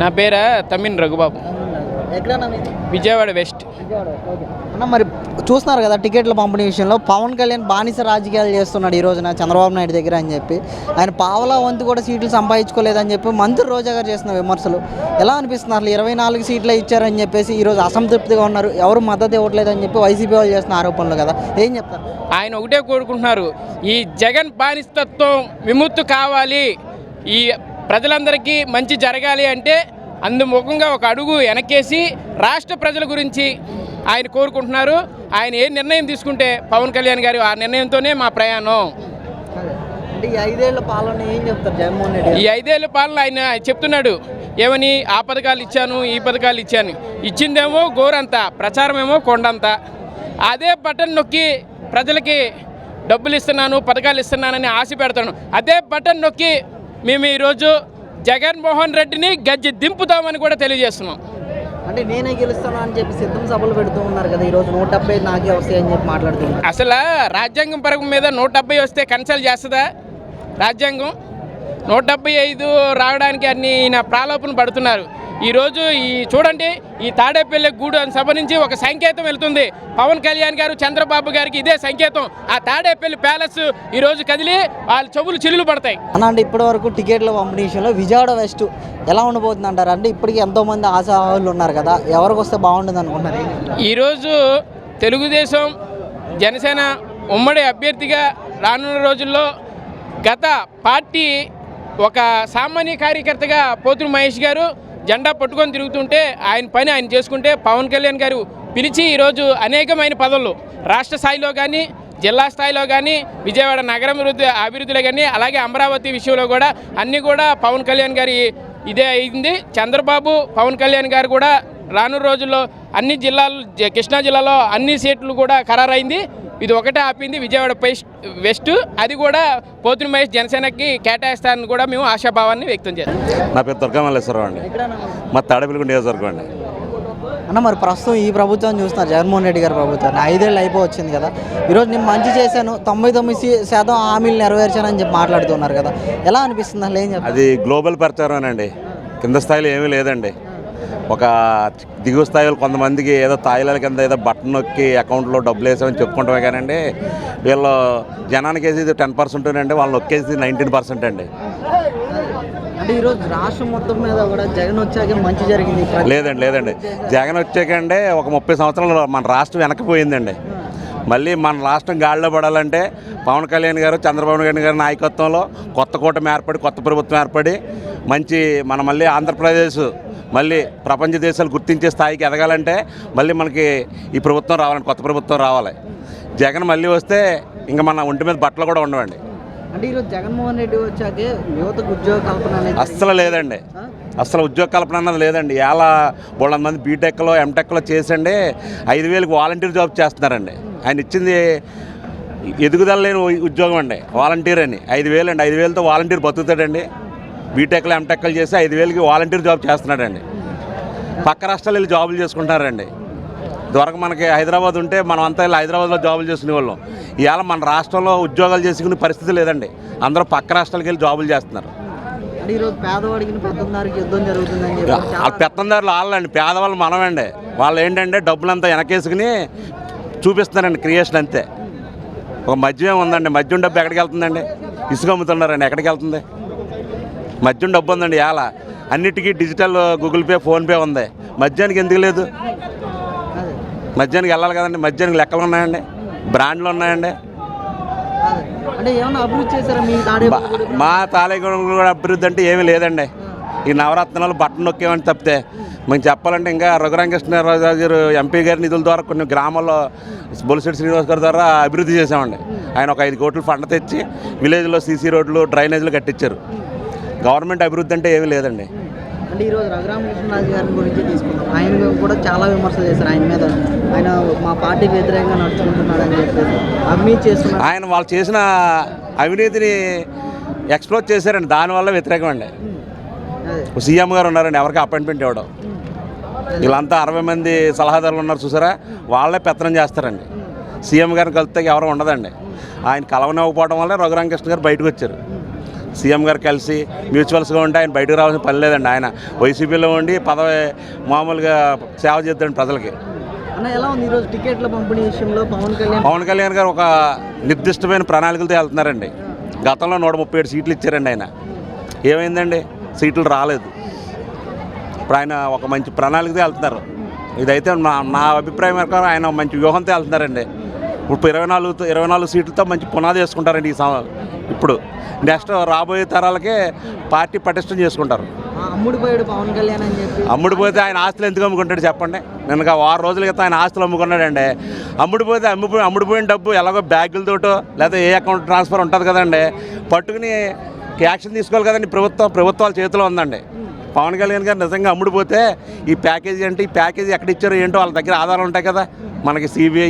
నా పేరు తమ్మిన్ రఘుబాబు. విజయవాడ వెస్ట్. అన్న మరి చూస్తున్నారు కదా టికెట్ల పంపిణీ విషయంలో పవన్ కళ్యాణ్ బానిస రాజకీయాలు చేస్తున్నాడు ఈ రోజున చంద్రబాబు నాయుడు దగ్గర అని చెప్పి. ఆయన పావలా వంతు కూడా సీట్లు సంపాదించుకోలేదని చెప్పి మంత్రి రోజా గారు చేస్తున్న విమర్శలు. ఎలా అనిపిస్తున్నారు? ఇరవై నాలుగు సీట్లే ఇచ్చారని చెప్పేసి ఈరోజు అసంతృప్తిగా ఉన్నారు. ఎవరు మద్దతు ఇవ్వట్లేదని చెప్పి వైసీపీ వాళ్ళు చేస్తున్న ఆరోపణలు కదా. ఏం చెప్తారు? ఆయన ఒకటే కోరుకుంటున్నారు. ఈ జగన్ బానిసత్వం విముక్తి కావాలి. ఈ ప్రజలందరికీ మంచి జరగాలి అంటే అందుముఖంగా ఒక అడుగు వెనకేసి రాష్ట్ర ప్రజల గురించి ఆయన కోరుకుంటున్నారు. ఆయన ఏ నిర్ణయం తీసుకుంటే పవన్ కళ్యాణ్ గారు ఆ నిర్ణయంతోనే మా ప్రయాణం. ఈ ఐదేళ్ళ పాలన ఏం చెప్తారు జగన్మోహన్ రెడ్డి ఈ ఐదేళ్ళ పాలన ఆయన చెప్తున్నాడు. ఏమని? ఆ పథకాలు ఇచ్చాను ఈ పథకాలు ఇచ్చాను. ఇచ్చిందేమో గోరంత ప్రచారమేమో కొండంత. అదే బటన్ నొక్కి ప్రజలకి డబ్బులు ఇస్తున్నాను పథకాలు ఇస్తున్నానని ఆశ పెడతాను. అదే బటన్ నొక్కి మేము ఈరోజు జగన్మోహన్ రెడ్డిని గజ్జి దింపుతామని కూడా తెలియజేస్తున్నాం. అంటే నేనే గెలుస్తాను అని చెప్పి సిద్ధం సభలు పెడుతూ ఉన్నారు కదా ఈరోజు నూట డెబ్బై నాకే వస్తాయని చెప్పి మాట్లాడుతున్నారు అసలు రాజ్యాంగం పరగం మీద నూట డెబ్బై వస్తే కన్సల్ట్ చేస్తుందా? రాజ్యాంగం నూట డెబ్బై ఐదు రావడానికి అన్ని ఈయన ప్రాలోపన పడుతున్నారు. ఈరోజు ఈ చూడండి ఈ తాడేపల్లి గూడు అని సభ నుంచి ఒక సంకేతం వెళ్తుంది. పవన్ కళ్యాణ్ గారు చంద్రబాబు గారికి ఇదే సంకేతం. ఆ తాడేపల్లి ప్యాలెస్ ఈరోజు కదిలి వాళ్ళ చెవులు చిల్లులు పడతాయి. అన్న అంటే ఇప్పటి వరకు టికెట్ల పంపిణీ విషయంలో విజయవాడ వెస్ట్ ఎలా ఉండబోతుంది అంటారు అంటే ఇప్పటికి ఎంతో మంది ఆశావాహులు ఉన్నారు కదా ఎవరికి వస్తే బాగుంటుంది అనుకుంటున్నారు? ఈరోజు తెలుగుదేశం జనసేన ఉమ్మడి అభ్యర్థిగా రానున్న రోజుల్లో గత పార్టీ ఒక సామాన్య కార్యకర్తగా పోతురు మహేష్ గారు జెండా పట్టుకొని తిరుగుతుంటే ఆయన పని ఆయన చేసుకుంటే పవన్ కళ్యాణ్ గారు పిలిచి ఈరోజు అనేకమైన పదవులు రాష్ట్ర స్థాయిలో కానీ జిల్లా స్థాయిలో కానీ విజయవాడ నగరం అభివృద్ధి అభివృద్ధిలో కానీ అలాగే అమరావతి విషయంలో కూడా అన్నీ కూడా పవన్ కళ్యాణ్ గారి ఇదే అయింది. చంద్రబాబు పవన్ కళ్యాణ్ గారు కూడా రానున్న రోజుల్లో అన్ని జిల్లాలు జ- కృష్ణా జిల్లాలో అన్ని సీట్లు కూడా ఖరారైంది. ఇది ఒకటే ఆపింది విజయవాడ పెస్ట్ వెస్ట్. అది కూడా పోతుని మహేష్ జనసేనకి కేటాయిస్తారని కూడా మేము ఆశాభావాన్ని వ్యక్తం చేస్తాం. నా పేరు దుర్గామల్లేశ్వరరావు అండి. మా తాడేపల్లిగూడ నియోజకవర్గం అండి. అన్న మరి ప్రస్తుతం ఈ ప్రభుత్వం చూస్తున్నారు జగన్మోహన్ రెడ్డి గారి ప్రభుత్వాన్ని. ఐదేళ్ళు అయిపోవచ్చింది కదా. ఈరోజు నేను మంచి చేశాను తొంభై తొమ్మిది శాతం హామీలు నెరవేర్చానని చెప్పి మాట్లాడుతున్నారు కదా. ఎలా అనిపిస్తుంది అసలు? ఏం అది గ్లోబల్ ప్రచారం అండి కింద స్థాయిలో ఏమీ లేదండి. ఒక దిగువ స్థాయిలో కొంతమందికి ఏదో తాయిలాల కింద ఏదో బటన్ నొక్కి అకౌంట్లో డబ్బులు వేసామని చెప్పుకుంటామే కానండి వీళ్ళు జనానికి వేసేది టెన్ పర్సెంట్ అండి వాళ్ళు నొక్కేసి నైన్టీన్ పర్సెంట్ అండి. అంటే ఈరోజు రాష్ట్రం మొత్తం మీద కూడా జగన్ వచ్చాక మంచి జరిగింది లేదండి లేదండి. జగన్ వచ్చాకంటే ఒక ముప్పై సంవత్సరాలు మన రాష్ట్రం వెనక్కిపోయిందండి మళ్ళీ మన రాష్ట్రం గాడిలో పడాలంటే పవన్ కళ్యాణ్ గారు చంద్రబాబు నాయుడు గారి నాయకత్వంలో కొత్త కూటమి ఏర్పడి కొత్త ప్రభుత్వం ఏర్పడి మంచి మన మళ్ళీ ఆంధ్రప్రదేశ్ మళ్ళీ ప్రపంచ దేశాలు గుర్తించే స్థాయికి ఎదగాలంటే మళ్ళీ మనకి ఈ ప్రభుత్వం రావాలండి కొత్త ప్రభుత్వం రావాలి. జగన్ మళ్ళీ వస్తే ఇంకా మన ఒంటి మీద బట్టలు కూడా ఉండవండి. అంటే ఈరోజు జగన్మోహన్ రెడ్డి వచ్చాకే యువతకు ఉద్యోగ కల్పన అస్సలు లేదండి? అసలు ఉద్యోగ కల్పన అన్నది లేదండి. ఎలా బోళ్ళ మంది బీటెక్లో ఎంటెక్లో చేసండి ఐదు వేలకు వాలంటీర్ జాబ్ చేస్తున్నారండి. ఆయన ఇచ్చింది ఎదుగుదల లేని ఉద్యోగం అండి. వాలంటీర్ అని. ఐదు వేలు అండి ఐదు వేలతో వాలంటీర్ బతుకుతాడండి. బీటెక్లో ఎంటెక్లు చేసి ఐదు వేలకి వాలంటీర్ జాబ్ చేస్తున్నాడండి. పక్క రాష్ట్రాలు వెళ్ళి జాబులు చేసుకుంటారండి ఇదివరకు మనకి హైదరాబాద్ ఉంటే మనం అంతా వెళ్ళి హైదరాబాద్లో జాబులు చేసుకునే వాళ్ళం ఇవాళ మన రాష్ట్రంలో ఉద్యోగాలు చేసుకునే పరిస్థితి లేదండి. అందరూ పక్క రాష్ట్రాలకు వెళ్ళి జాబులు చేస్తున్నారు. వాళ్ళ పెత్తందారులు వాళ్ళండి పేదవాళ్ళు మనమండి. వాళ్ళు ఏంటంటే డబ్బులంతా వెనకేసుకుని చూపిస్తున్నారండి క్రియేషన్ అంతే. ఒక మద్యం ఉందండి మద్యం డబ్బు ఎక్కడికి వెళ్తుందండి? ఇసుక అమ్ముతున్నారండి. ఎక్కడికి వెళ్తుంది? మద్యం డబ్బు ఉందండి ఇవాళ అన్నిటికీ డిజిటల్ గూగుల్ పే ఫోన్పే ఉంది. మద్యానికి ఎందుకు లేదు? మద్యానికి వెళ్ళాలి కదండి. మద్యానికి లెక్కలు ఉన్నాయండి. బ్రాండ్లు ఉన్నాయండి. మా తాలేగూడెం కూడా? అభివృద్ధి అంటే ఏమీ లేదండి. ఈ నవరత్నాలు బట్టలు నొక్కేమని తప్పితే. మేము చెప్పాలంటే ఇంకా రఘురామకృష్ణరాజు గారు ఎంపీ గారి నిధుల ద్వారా కొన్ని గ్రామాల్లో బొలిశెట్టి శ్రీనివాస్ గారి ద్వారా అభివృద్ధి చేసామండి ఆయన ఒక ఐదు కోట్లు ఫండ్ తెచ్చి విలేజ్లో సీసీ రోడ్లు డ్రైనేజీలు కట్టించారు. గవర్నమెంట్ అభివృద్ధి అంటే ఏమీ లేదండి. అంటే ఈరోజు రఘురామకృష్ణరాజు గారి గురించి తీసుకుందాం. ఆయన కూడా చాలా విమర్శలు చేశారు ఆయన మీద. ఆయన మా పార్టీకి వ్యతిరేకంగా నడుచుకుంటున్నాడు అని చెప్పేసి అవినీతి చేస్తున్నారు. ఆయన వాళ్ళు చేసిన అవినీతిని ఎక్స్ప్లోర్ చేశారండి. దానివల్ల వ్యతిరేకం అండి సీఎం గారు ఉన్నారండి. ఎవరికి అపాయింట్మెంట్ ఇవ్వడం. వీళ్ళంతా అరవై మంది సలహాదారులు ఉన్నారు చూసారా? వాళ్ళే పెత్తనం చేస్తారండి. సీఎం గారిని కలిస్తే ఎవరు ఉండదండి. ఆయన కలవనివ్వకపోవడం వల్ల రఘురామకృష్ణ గారు బయటకు వచ్చారు. సీఎం గారు కలిసి మ్యూచువల్స్గా ఉంటే ఆయన బయటకు రావాల్సిన పని లేదండి. ఆయన వైసీపీలో ఉండి పదవి మామూలుగా సేవ చేద్దండి ప్రజలకి. అన్న ఎలా ఉంది ఈరోజు టికెట్ల పంపిణీ విషయంలో పవన్ కళ్యాణ్? గారు ఒక నిర్దిష్టమైన ప్రణాళికలతో వెళ్తున్నారండి. గతంలో నూట ముప్పై ఏడు సీట్లు ఇచ్చారండి ఆయన. ఏమైందండి? సీట్లు రాలేదు. ఇప్పుడు ఆయన ఒక మంచి ప్రణాళికతో వెళ్తున్నారు. ఇదైతే నా నా అభిప్రాయం ప్రకారం ఆయన మంచి వ్యూహంతో వెళ్తున్నారండి. ఇప్పుడు ఇరవై నాలుగు ఇరవై నాలుగు సీట్లతో మంచి పునాది వేసుకుంటారండి ఈ ఇప్పుడు నెక్స్ట్ రాబోయే తరాలకే పార్టీ పటిష్టం చేసుకుంటారు. అమ్ముడుపోయాడు పవన్ కళ్యాణ్ అని చెప్పి. అమ్ముడిపోతే ఆయన ఆస్తులు ఎందుకు అమ్ముకుంటాడు చెప్పండి. నిన్న వారం రోజుల క్రితం ఆయన ఆస్తులు అమ్ముకున్నాడండి. అమ్ముడిపోతే అమ్ముపోయి అమ్ముడిపోయిన డబ్బు ఎలాగో బ్యాగులతోటో లేదా ఏ అకౌంట్ ట్రాన్స్ఫర్ ఉంటుంది కదండి. పట్టుకుని యాక్షన్ తీసుకోవాలి కదండి ప్రభుత్వం ప్రభుత్వాల చేతిలో ఉందండి. పవన్ కళ్యాణ్ గారు నిజంగా అమ్ముడిపోతే ఈ ప్యాకేజీ అంటే ఈ ప్యాకేజీ ఎక్కడ ఇచ్చారో ఏంటో వాళ్ళ దగ్గర ఆధారాలు ఉంటాయి కదా. మనకి సిబిఐ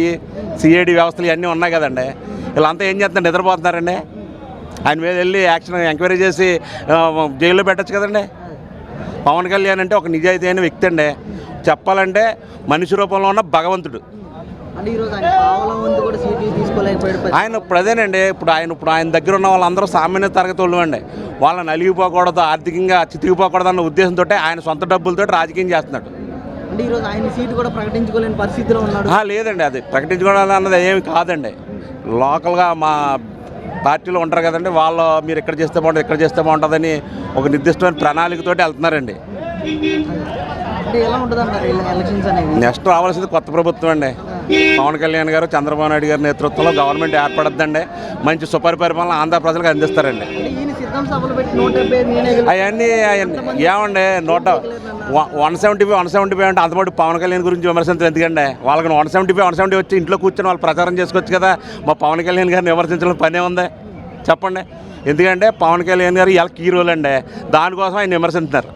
సిఐడి వ్యవస్థలు ఇవన్నీ ఉన్నాయి కదండి. వీళ్ళంతా ఏం చేస్తున్నారు నిద్రపోతున్నారండి? ఆయన మీద వెళ్ళి యాక్షన్ ఎంక్వైరీ చేసి జైల్లో పెట్టచ్చు కదండి. పవన్ కళ్యాణ్ అంటే ఒక నిజాయితీ అయిన వ్యక్తి అండి. చెప్పాలంటే మనిషి రూపంలో ఉన్న భగవంతుడు. ఆయన ఇప్పుడు అదేనండి ఇప్పుడు ఆయన ఇప్పుడు ఆయన దగ్గర ఉన్న వాళ్ళందరూ సామాన్య తరగతి వాళ్ళు అండి. వాళ్ళని నలిగిపోకూడదు ఆర్థికంగా చితికిపోకూడదు అన్న ఉద్దేశంతో ఆయన సొంత డబ్బులతో రాజకీయం చేస్తున్నాడు. అంటే ఈరోజు ఆయన సీటు కూడా ప్రకటించుకోలేని పరిస్థితిలో ఉన్నాడు. ఆ, లేదండి అది ప్రకటించుకోవడం అన్నది ఏమి కాదండి. లోకల్గా మా పార్టీలో ఉంటారు కదండి వాళ్ళు మీరు ఇక్కడ చేస్తే బాగుంటుంది ఇక్కడ చేస్తే బాగుంటుందని ఒక నిర్దిష్టమైన ప్రణాళికతోటి వెళ్తున్నారండి. నెక్స్ట్ రావాల్సింది కొత్త ప్రభుత్వం అండి. పవన్ కళ్యాణ్ గారు చంద్రబాబు నాయుడు గారి నేతృత్వంలో గవర్నమెంట్ ఏర్పడద్దండి. మంచి సుపరిపాలన ఆంధ్ర ప్రజలకు అందిస్తారండి. అవన్నీ. ఏమండి నూట one seventy five one seventy five అంటే అంతపాటు పవన్ కళ్యాణ్ గురించి విమర్శించడం ఎందుకంటే వాళ్ళకి one seventy five one seventy వచ్చి ఇంట్లో కూర్చొని వాళ్ళు ప్రచారం చేసుకోవచ్చు కదా. మా పవన్ కళ్యాణ్ గారిని విమర్శించడం పనే ఉంది. చెప్పండి. ఎందుకంటే పవన్ కళ్యాణ్ గారు ఇలా కీ రోల్ అండి దానికోసం ఆయన విమర్శించారు